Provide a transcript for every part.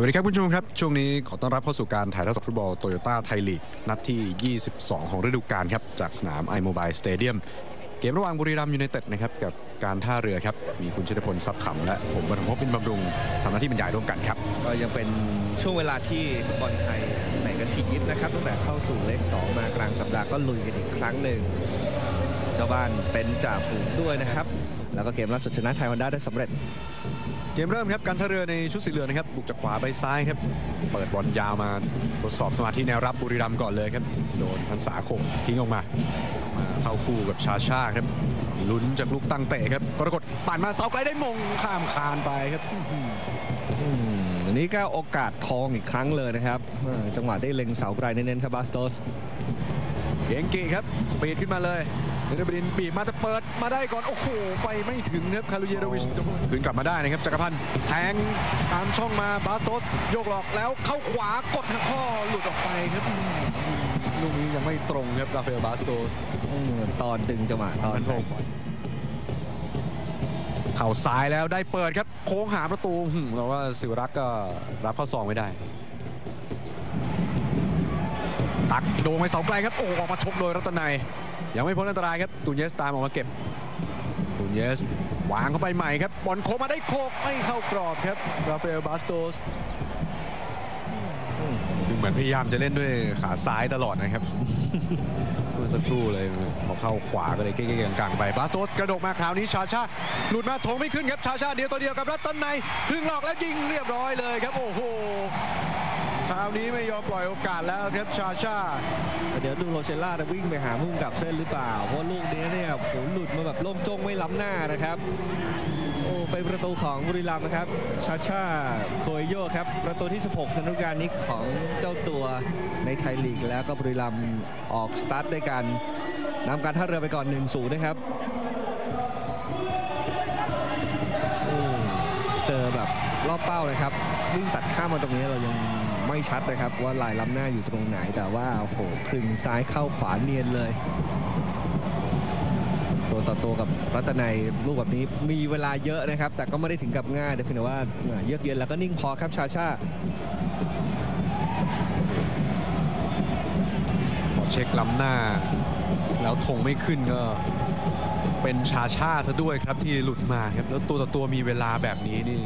สวัสดีครับคุณผู้ชมครับ ช่วงนี้ขอต้อนรับเข้าสู่การถ่ายทอดสดฟุตบอลโตโยต้าไทยลีก นัดที่ 22 ของฤดูกาลครับ จากสนาม iMobile Stadium เกมระหว่างบุรีรัมย์ยูไนเต็ดนะครับ กับการท่าเรือครับ มีคุณชิตพลทรัพย์ขำและผมบรรพบินบำรุงทำหน้าที่บรรยายร่วมกันครับ ก็ยังเป็นช่วงเวลาที่ฟุตบอลไทยไหนกันทียิบนะครับตั้งแต่เข้าสู่เลข2มากลางสัปดาห์ก็ลุยกันอีกครั้งหนึ่งเจ้าบ้านเป็นจ่าฝูงด้วยนะครับ แล้วก็เกมล่าสุดชนะไทยฮอนด้าได้สำเร็จ กมเริ่มครับการท่าเรือในชุดสีเหลืองนะครับบุกจากขวาไปซ้ายครับเปิดบอลยาวมาทดสอบสมาธิแนวรับบุรีรัมย์ก่อนเลยครับโดนพันษาคงทิ้งออกมามาเข้าคู่กับชาชาครับลุ้นจากลูกตั้งเตะครับกรกฎปั่นมาเสาไกลได้มงข้ามคานไปครับอืมอันนี้ก็โอกาสทองอีกครั้งเลยนะครับเออจังหวะได้เล็งเสาไกลเน้นๆครับบาสโตสเยงกีครับสปีดขึ้นมาเลย เดนบดินบีบมาแต่เปิดมาได้ก่อน โอ้โห ไปไม่ถึงครับคารุเยโรวิชคืนกลับมาได้นะครับจักรพันธ์แทงตามช่องมาบาสโตสโยกหลอกแล้วเข้าขวากดหักข้อหลุดออกไปครับลูกนี้ยังไม่ตรงครับราฟาเอลบาสโตสตอนดึงจังหวะตอนพันพงศ์เข่าซ้ายแล้วได้เปิดครับโค้งหาประตูแต่ว่าสิวรักษ์ก็รับเข้าซองไม่ได้ ตักโดงไปเสาไกลครับโอ้ออกมาชกโดยรัตนัย ยังไม่พ้นอันตรายครับตูนเยสตามออกมาเก็บตูนเยสวางเข้าไปใหม่ครับบอลโคมาได้โคกไม่เข้ากรอบครับราฟาเอลบาสโตสคือเหมือนพยายามจะเล่นด้วยขาซ้ายตลอดนะครับเมื่อสักครู่เลยพอเข้าขวาก็เลยเก๊กๆกลางๆไปบาสโตสกระโดดมาคราวนี้ชาชาหลุดมาทงไม่ขึ้นครับชาชาเดียวตัวเดียวกับรัตนัยครึ่งหลอกแล้วยิงเรียบร้อยเลยครับโอ้โห คราวนี้ไม่ยอมปล่อยโอกาสแล้วครับชาชาเดี๋ยวดูโรเชล่าจะวิ่งไปหามุ่งกับเส้นหรือเปล่า เพราะลูกนี้เนี่ยโหหลุดมาแบบล่มจงไม่ล้ำหน้านะครับ โอ้เป็นประตูของบุรีรัมย์นะครับ ชาชาโคยโยครับ ประตูที่ 16ธนุการนี้ของเจ้าตัวในไทยลีกแล้วก็บุรีรัมย์ออกสตาร์ทด้วยกันนำการท่าเรือไปก่อน 1-0 นะครับอืมเจอแบบรอบเป้าเลยครับ วิ่งตัดข้ามมาตรงนี้เรายัง ไม่ชัดนะครับ ว่าลายล้ำหน้าอยู่ตรงไหนแต่ว่าโอ้โหคลึงซ้ายเข้าขวาเนียนเลย ตัวต่อตัวกับรัตนัยลูกแบบนี้มีเวลาเยอะนะครับ แต่ก็ไม่ได้ถึงกับง่ายเพียงแต่ว่าเยือกเย็นแล้วก็นิ่งพอครับชาชาพอเช็คล้ำหน้า แล้วธงไม่ขึ้นก็เป็นชาชาซะด้วยครับที่หลุดมาครับแล้วตัวต่อตัวมีเวลาแบบนี้นี่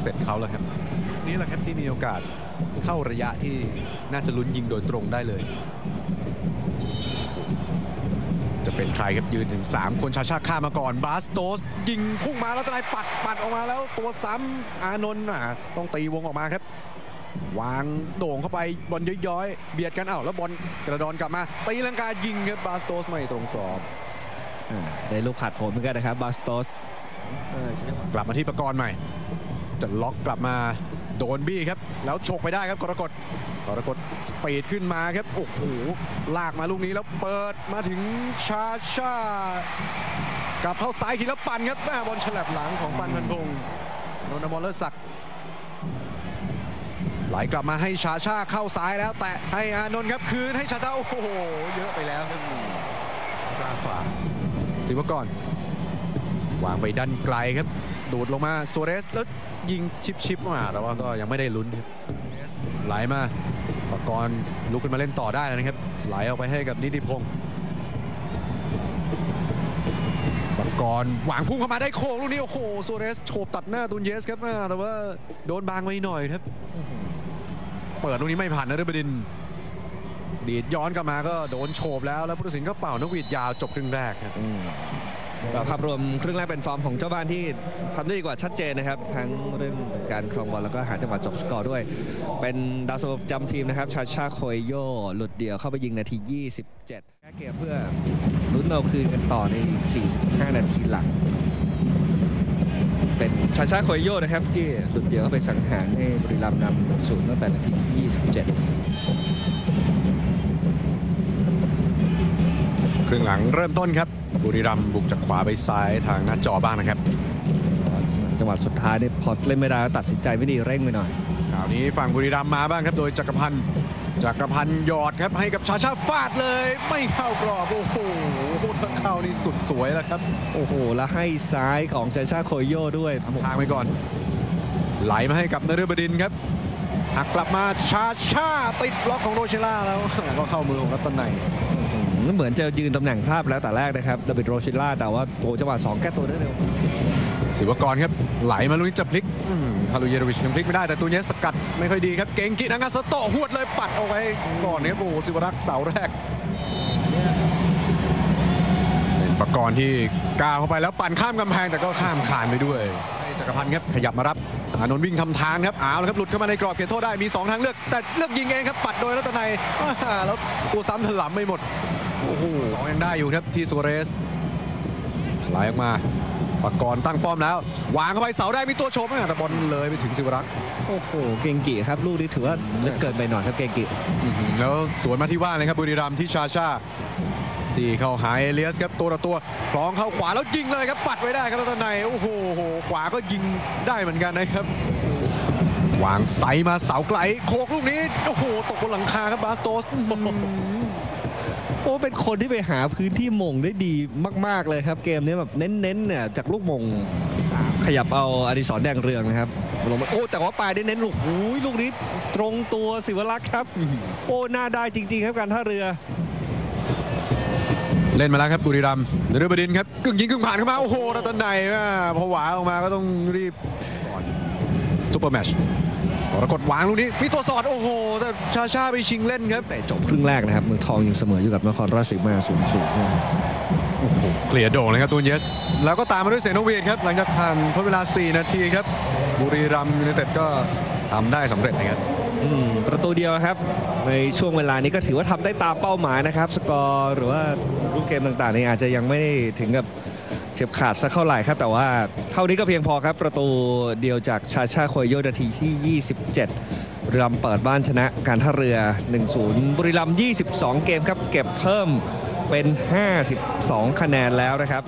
เสร็จเขาแล้วครับ นี่แหละครับที่มีโอกาสเข้าระยะที่น่าจะลุ้นยิงโดยตรงได้เลย จะเป็นใครครับยืนถึง 3 คนชาชาข้ามมาก่อนบาสโตส ยิงพุ่งมาแล้วตนายปัดปัดออกมาแล้วตัวซ้ำอานนท์อะต้องตีวงออกมาครับวางโด่งเข้าไปบอลย้อยๆ เบียดกันเอ้าแล้วบอลกระดอนกลับมา ตีลังกายิงครับบาสโตสไม่ตรงกรอบอ่าได้ลูกขาดผลเหมือนกันนะครับบาสโตสเออจังหวะกลับมาที่ประกรณ์ใหม่ จะล็อกกลับมา โดนบี้ครับ แล้วฉกไปได้ครับกรกฎกรกฎสปีดขึ้นมาครับ โอ้โห ลากมาลูกนี้แล้วเปิดมาถึงชาชากลับเข้าซ้ายทีแล้วปันครับแม่บอลฉลับหลังของปันพันพงศ์นนทมอลเลอร์ศักดิ์ไหลกลับมาให้ชาชาเข้าซ้ายแล้ว แต่ให้อานนท์ครับคืนให้ชาชาโอ้โห เยอะไปแล้วครับกลางฝ่าสิวกรวางไปด้านไกลครับ ดูดลงมาซัวเรสแล้วยิงชิปชิปๆมาแต่ว่าก็ยังไม่ได้ลุ้นครับไหลมาปกรณ์ลุกขึ้นมาเล่นต่อได้นะครับ ไหลออกไปให้กับนิติพงศ์ปกรณ์วางพุ่งเข้ามาได้โค้งลูกนี้โอ้โหซัวเรสโฉบตัดหน้าตูนเยสครับแต่ว่าโดนบางไว้หน่อยครับเปิดลูกนี้ไม่ผ่านนะเรบดินดีดย้อนกลับมาก็โดนโฉบแล้วแล้วผู้ตัดสินก็เป่านกหวีดยาวจบครึ่งแรกครับ ก็ภาพรวมครึ่งแรกเป็นฟอร์มของเจ้าบ้านที่ทำได้ดีกว่าชัดเจนนะครับ ทั้งเรื่องการครองบอลแล้วก็หาจังหวะจบสกอร์ด้วย เป็นดาวซันโวประจำทีมนะครับ ชาชาโคยโยหลุดเดี่ยวเข้าไปยิงนาที 27แก้เกมเพื่อลุ้นเอาคืนกันต่อในอีก 45 นาทีหลัง เป็นชาชาโคยโยนะครับ ที่หลุดเดี่ยวเข้าไปสังหารให้บุรีรัมย์นำศูนย์ตั้งแต่นาทีที่27 ครึ่งหลังเริ่มต้นครับ บุรีรัมย์บุกจากขวาไปซ้ายทางหน้าจอบ้างนะครับ จังหวะสุดท้ายเนี่ยพอเล่นไม่ได้ก็ตัดสินใจไม่ดีเร่งไปหน่อยคราวนี้ฝั่งบุรีรัมย์มาบ้างครับ โดยจักรพันธ์จักรพันธ์หยอดครับให้กับชาชาฟาดเลย ไม่เข้ากรอบโอ้โหถ้าเข้านี่สุดสวยแล้วครับ โอ้โห แล้วให้ซ้ายของชาชาโคยโยด้วยทำทางไปก่อน ไหลมาให้กับนฤบดินทร์ครับหักกลับมาชาชาติดบล็อกของโรเชล่าแล้วก็เข้ามือของรัตนัยอืม เหมือนจะยืนตำแหน่งพลาดแล้วแต่แรกนะครับดาวิดโรชิลล่าแต่ว่าโอ้จังหวะสองแก้ตัวได้เร็วศิวกรครับไหลมาลุนี้จะพลิกฮารุเยโรวิชยังพลิกไม่ได้แต่ตัวนี้สกัดไม่ค่อยดีครับ เก่งกินางาสโตหวดเลยปัดเอาไว้ก่อนครับโอ้โหศิวรักษ์เสาแรกเป็นประกรณ์ที่กาเข้าไปแล้วปั่นข้ามกำแพงแต่ก็ข้ามคานไปด้วยจักรพันธ์ครับขยับมารับอานนท์วิ่งทำทางครับเอาแล้วครับหลุดเข้ามาในกรอบเขตโทษได้มี 2 ทางเลือก แต่เลือกยิงเองครับปัดโดยรัตนัยแล้วตัวซ้ำถลำไม่หมด โอ้โหสองยังได้อยู่ครับที่ซัวเรสไหลออกมาประกรณ์ตั้งป้อมแล้ว วางเข้าไปเสาได้มีตัวชมอะแต่บอลเลยไปถึงศิวรักษ์โอ้โหเก่งกีครับ ลูกนี้ถือว่าลึกเกินไปหน่อยครับเก่งกีอื้อหือแล้วสวนมาที่ว่านเลยครับบุรีรัมย์ที่ชาชาตีเข้าหาเอเลียสครับตัวต่อตัวคล้องเข้าขวาแล้วยิงเลยครับปัดไว้ได้ครับรัตนัยโอ้โหขวาก็ยิงได้เหมือนกันนะครับวางใสมาเสาไกล โคกลูกนี้โอ้โหตกบนหลังคาครับบาสโตสอื้อหือ โอ้เป็นคนที่ไปหาพื้นที่มงได้ดีมาก ๆเลยครับ เกมนี้แบบเน้นๆเนี่ยจากลูกมงสามขยับเอาอดิศรแดงเรืองนะครับลงมาโอ้แต่ว่าปลายได้เน้นลูกหูยลูกนี้ตรงตัวศิวรักษ์ครับ โอ้น่าได้จริง ๆ ครับการท่าเรือ เล่นมาแล้วครับบุรีรัมย์นฤบดินครับกึ่งยิงกึ่งผ่านเข้ามา โอ้โหรัตนัยอ่าพอหวาออกมาก็ต้องรีบซุปเปอร์แมช รกฎวางลูกนี้มีตัวสอดโอ้โห แต่ชาชาไปชิงเล่นครับ แต่จบครึ่งแรกนะครับเมืองทองยังเสมออยู่กับนครราชสีมาศูนย์ศูนย์โอ้โหเคลียร์โด่งเลยครับตูนเยส แล้วก็ตามมาด้วยเซโนเวียนครับ หลังจากผ่านทดเวลา 4 นาทีครับ บุรีรัมย์ยูไนเต็ดก็ทำได้สำเร็จนะครับอืมประตูเดียวครับ ในช่วงเวลานี้ก็ถือว่าทำได้ตามเป้าหมายนะครับ สกอร์หรือว่ารูปเกมต่างๆนี่อาจจะยังไม่ได้ถึงกับ เฉียบขาดสักเท่าไหร่ครับ แต่ว่าเท่านี้ก็เพียงพอครับ ประตูเดียวจากชาชาโคยโยนาทีที่ 27บุรีรัมเปิดบ้านชนะการท่าเรือ 1-0 บุรีรัมย์22 เกมครับ เก็บเพิ่มเป็น 52 คะแนนแล้วนะครับ